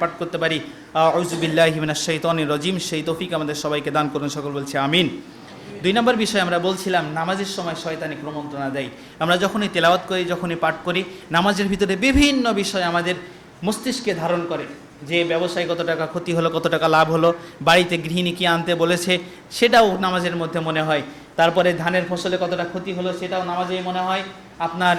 পাঠ করতে পারি। আউজুবিল্লাহ হিমিনা রজিম। সেই তফিক আমাদের সবাইকে দান করুন, সকল বলছে আমিন। দুই নম্বর বিষয় আমরা বলছিলাম, নামাজের সময় শয়তানি প্রমন্ত্রণা দেয়। আমরা যখনই তেলাওয়াত করি, যখনই পাঠ করি, নামাজের ভিতরে বিভিন্ন বিষয় আমাদের মস্তিষ্কে ধারণ করে। যে ব্যবসায় কত টাকা ক্ষতি হলো, কত টাকা লাভ হলো, বাড়িতে গৃহিণী কি আনতে বলেছে, সেটাও নামাজের মধ্যে মনে হয়। তারপরে ধানের ফসলে কতটা ক্ষতি হলো, সেটাও নামাজেই মনে হয়। আপনার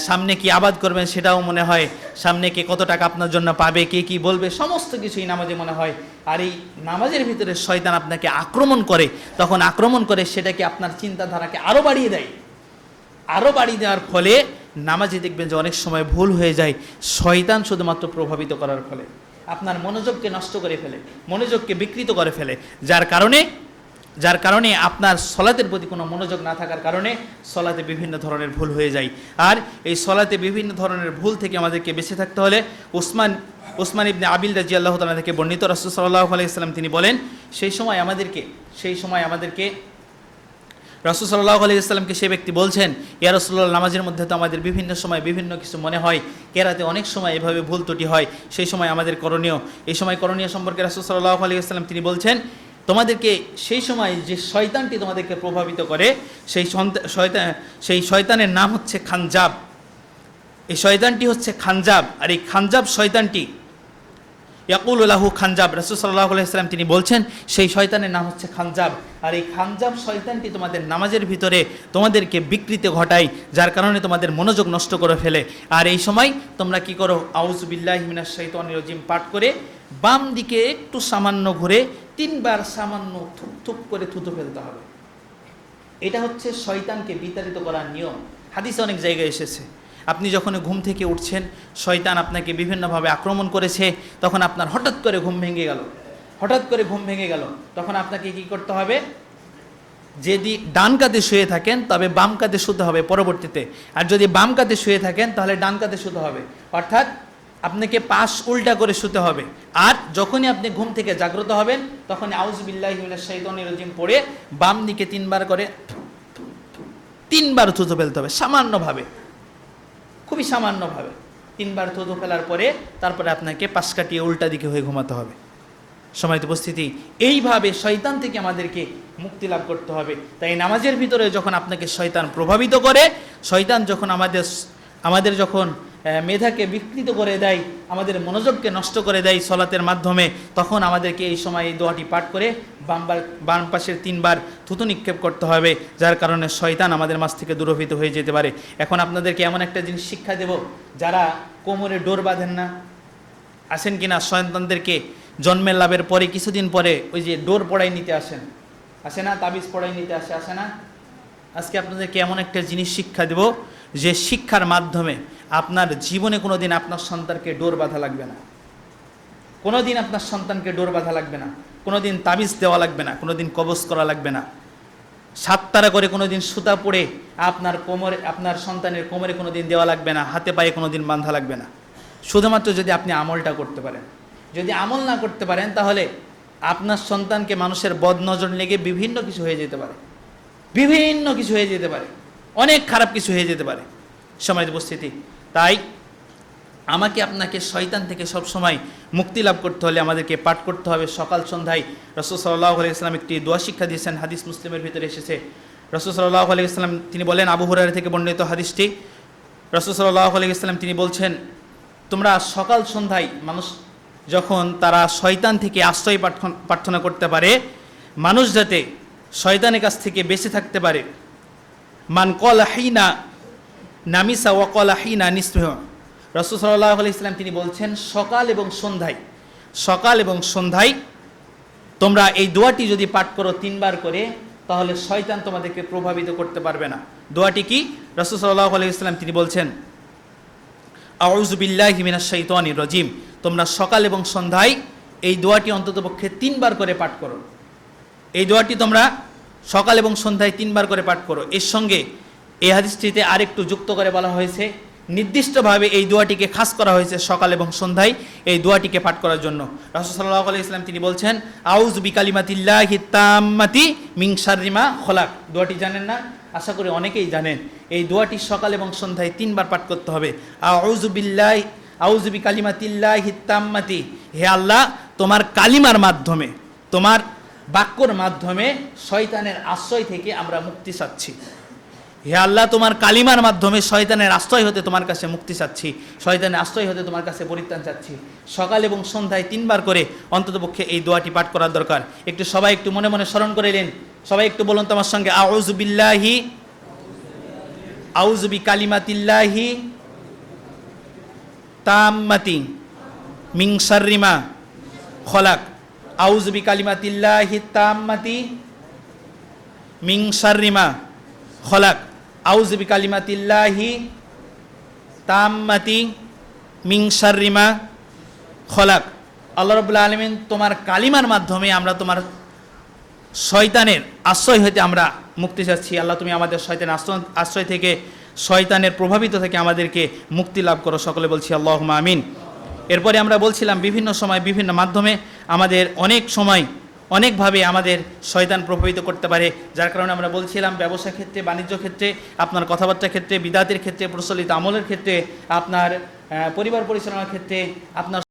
সামনে কি আবাদ করবেন, সেটাও মনে হয়। সামনে কে কত টাকা আপনার জন্য পাবে, কে কি বলবে, সমস্ত কিছুই নামাজে মনে হয়। আর এই নামাজের ভিতরে শয়তান আপনাকে আক্রমণ করে, তখন আক্রমণ করে সেটাকে আপনার চিন্তাধারাকে আরও বাড়িয়ে দেয়। আরও বাড়িয়ে দেওয়ার ফলে নামাজে দেখবেন যে অনেক সময় ভুল হয়ে যায়, শয়তান শুধুমাত্র প্রভাবিত করার ফলে। আপনার মনোযোগকে নষ্ট করে ফেলে, মনোযোগকে বিকৃত করে ফেলে। যার কারণে যার কারণে আপনার সলাতের প্রতি কোনো মনোযোগ না থাকার কারণে সলাতে বিভিন্ন ধরনের ভুল হয়ে যায়। আর এই সলাতে বিভিন্ন ধরনের ভুল থেকে আমাদেরকে বেঁচে থাকতে হলে উসমান উসমান ইবনে আবিল রাজি আল্লাহ তালা থেকে বর্ণিত রসুল সাল্লাহ আলাইসাল্লাম তিনি বলেন, সেই সময় আমাদেরকে, সেই সময় আমাদেরকে রাসুল সাল্লাহ আলি ইসলামকে সে ব্যক্তি বলছেন, ইয়া রসুল্লাহ নামাজের মধ্যে তো আমাদের বিভিন্ন সময় বিভিন্ন কিছু মনে হয়। কেরাতে অনেক সময় এভাবে ভুল ত্রুটি হয়। সেই সময় আমাদের করণীয়। এই সময় করণীয় সম্পর্কে রাসুল সাল্লাহ আলি ইসলাম তিনি বলছেন, তোমাদেরকে সেই সময় যে শয়তানটি তোমাদেরকে প্রভাবিত করে, সেই শয়তান, সেই শয়তানের নাম হচ্ছে খানজাব। এই শয়তানটি হচ্ছে খানজাব। আর এই খানজাব শয়তানটি ইয়াকুল লাহু খানজাব। রসুল সাল্লাহ আলাইসাল্লাম তিনি বলছেন, সেই শয়তানের নাম হচ্ছে খানজাব। আর এই খানজাব শয়তানটি তোমাদের নামাজের ভিতরে তোমাদেরকে বিকৃতি ঘটায়, যার কারণে তোমাদের মনোযোগ নষ্ট করে ফেলে। আর এই সময় তোমরা কি করো? আউজুবিল্লাহ হিমিনা শৈতান রজিম পাঠ করে বাম দিকে একটু সামান্য ঘুরে তিনবার সামান্য থুপ থুপ করে থুতু ফেলতে হবে। এটা হচ্ছে শয়তানকে বিতাড়িত করার নিয়ম। হাদিসে অনেক জায়গায় এসেছে। আপনি যখন ঘুম থেকে উঠছেন, শয়তান আপনাকে বিভিন্নভাবে আক্রমণ করেছে, তখন আপনার হঠাৎ করে ঘুম ভেঙে গেল। হঠাৎ করে ঘুম ভেঙে গেল। তখন আপনাকে কি করতে হবে? যদি ডান কাতে শুয়ে থাকেন, তবে বাম কাতে শুতে হবে পরবর্তীতে। আর যদি বাম কাতে শুয়ে থাকেন, তাহলে ডান কাতে শুতে হবে। অর্থাৎ আপনাকে পাশ উল্টা করে শুতে হবে। আর যখনই আপনি ঘুম থেকে জাগ্রত হবেন তখন আউজবিল্লাহ শৈতনের রজিম পড়ে বাম দিকে তিনবার করে তিনবার থুতু ফেলতে হবে, সামান্যভাবে। খুবই সামান্যভাবে। তিনবার থুতু ফেলার পরে তারপরে আপনাকে পাশ কাটিয়ে উল্টা দিকে হয়ে ঘুমাতে হবে। সময়ত উপস্থিতি। এইভাবে শয়তান থেকে আমাদেরকে মুক্তি লাভ করতে হবে। তাই নামাজের ভিতরে যখন আপনাকে শয়তান প্রভাবিত করে, শয়তান যখন আমাদের আমাদের যখন মেধাকে বিকৃত করে দেয়, আমাদের মনোযোগকে নষ্ট করে দেয় সলাতের মাধ্যমে, তখন আমাদেরকে এই সময় এই দোয়াটি পাঠ করে বামবার বাম পাশের তিনবার থুতু নিক্ষেপ করতে হবে, যার কারণে শয়তান আমাদের মাছ থেকে দূরভূত হয়ে যেতে পারে। এখন আপনাদেরকে এমন একটা জিনিস শিক্ষা দেব, যারা কোমরে ডোর বাঁধেন না, আসেন কিনা সন্তানদেরকে জন্মের লাভের পরে, কিছুদিন পরে ওই যে ডোর পড়াই নিতে আসেন। আসে না? তাবিজ পড়াই নিতে আসে আসে না? আজকে আপনাদেরকে এমন একটা জিনিস শিক্ষা দেব, যে শিক্ষার মাধ্যমে আপনার জীবনে কোনো দিন আপনার সন্তানকে ডোর বাঁধা লাগবে না। কোনো দিন আপনার সন্তানকে ডোর বাঁধা লাগবে না কোনো দিন তাবিজ দেওয়া লাগবে না কোনো দিন কবজ করা লাগবে না। সাততারা করে কোনো দিন সুতা পড়ে আপনার কোমরে, আপনার সন্তানের কোমরে কোনো দিন দেওয়া লাগবে না, হাতে পায়ে কোনো দিন বাঁধা লাগবে না। শুধুমাত্র যদি আপনি আমলটা করতে পারেন। যদি আমল না করতে পারেন, তাহলে আপনার সন্তানকে মানুষের বদনজর লেগে বিভিন্ন কিছু হয়ে যেতে পারে। বিভিন্ন কিছু হয়ে যেতে পারে। অনেক খারাপ কিছু হয়ে যেতে পারে। সময় উপস্থিতি, তাই আমাকে আপনাকে শয়তান থেকে সব সময় মুক্তি লাভ করতে হলে আমাদেরকে পাঠ করতে হবে। সকাল সন্ধ্যায় রসুল সাল্লাহ আলাইসলাম একটি দোয়া শিক্ষা দিয়েছেন, হাদিস মুসলিমের ভিতরে এসেছে। রসুল সাল্লাহ আলাইসলাম তিনি বলেন, আবু হুরার থেকে বর্ণিত হাদিসটি। রসুল সাল্লাহ আলাইসলাম তিনি বলছেন, তোমরা সকাল সন্ধ্যায় মানুষ যখন তারা শয়তান থেকে আশ্রয় প্রার্থন- করতে পারে, মানুষ যাতে শয়তানের কাছ থেকে বেঁচে থাকতে পারে। মান কল হিনা নামিসা ওয়াকল হিনা নিস্পেহ। রসুল সাল্লাহ আলি ইসলাম তিনি বলছেন, সকাল এবং সন্ধ্যায়, সকাল এবং সন্ধ্যায় তোমরা এই দোয়াটি যদি পাঠ করো তিনবার করে, তাহলে শয়তান তোমাদেরকে প্রভাবিত করতে পারবে না। দোয়াটি কি? রসুল সাল্লাহ আলি ইসলাম তিনি বলছেন আউজবিল্লাহ হিমিনা রজিম। তোমরা সকাল এবং সন্ধ্যায় এই দোয়াটি অন্ততপক্ষে তিনবার করে পাঠ করো। এই দোয়াটি তোমরা সকাল এবং সন্ধ্যায় তিনবার করে পাঠ করো। এর সঙ্গে এই হাদিসটিতে আরেকটু যুক্ত করে বলা হয়েছে নির্দিষ্টভাবে এই দোয়াটিকে খাস করা হয়েছে সকাল এবং সন্ধ্যায় এই দোয়াটিকে পাঠ করার জন্য। রাসুসাল্লাহ আলি ইসলাম তিনি বলছেন আউজ বিকালিমাতিল্লাহ হিতাম্মাতি মিংসারিমা খোলাক। দোয়াটি জানেন না? আশা করি অনেকেই জানেন। এই দোয়াটি সকাল এবং সন্ধ্যায় তিনবার পাঠ করতে হবে। আউজুবিল্লাহ আউজবি কালিমাতিল্লাহ হিত্তাম্মাতি হে আল্লাহ, তোমার কালিমার মাধ্যমে, তোমার বাক্যর মাধ্যমে শয়তানের আশ্রয় থেকে আমরা মুক্তি চাচ্ছি। হে আল্লাহ, তোমার কালিমার মাধ্যমে শয়তানের আশ্রয় হতে তোমার কাছে মুক্তি চাচ্ছি, শয়তানের আশ্রয় হতে তোমার কাছে পরিত্রাণ চাচ্ছি। সকাল এবং সন্ধ্যায় তিনবার করে অন্ততপক্ষে এই দোয়াটি পাঠ করার দরকার। একটু সবাই একটু মনে মনে স্মরণ করে নিন। সবাই একটু বলুন তোমার সঙ্গে আউজুবিল্লাহি আউজুবি কালিমাতিল্লাহি তাম্মাতি মিং শাররিমা খলাক আউজুবি কালিমাতিল্লাহি তাম্মাতি মিং শাররিমা খলাক। আউজুবি কালিমাতিল্লাহি তাম্মাতি মিং শাররিমা খলাক। আল্লাহ রবুল্লা আলমিন তোমার কালিমার মাধ্যমে আমরা তোমার শয়তানের আশ্রয় হইতে আমরা মুক্তি চাচ্ছি। আল্লাহ তুমি আমাদের শয়তানের আশ্রয় আশ্রয় থেকে শয়তানের প্রভাবিত থেকে আমাদেরকে মুক্তি লাভ করো সকলে বলছি আল্লাহ আমিন। এরপরে আমরা বলছিলাম বিভিন্ন সময় বিভিন্ন মাধ্যমে আমাদের অনেক সময় অনেকভাবে আমাদের শয়তান প্রভাবিত করতে পারে, যার কারণে আমরা বলছিলাম ব্যবসা ক্ষেত্রে, বাণিজ্য ক্ষেত্রে, আপনার কথাবার্তার ক্ষেত্রে, বিদাতের ক্ষেত্রে, প্রচলিত আমলের ক্ষেত্রে, আপনার পরিবার পরিচালনার ক্ষেত্রে, আপনার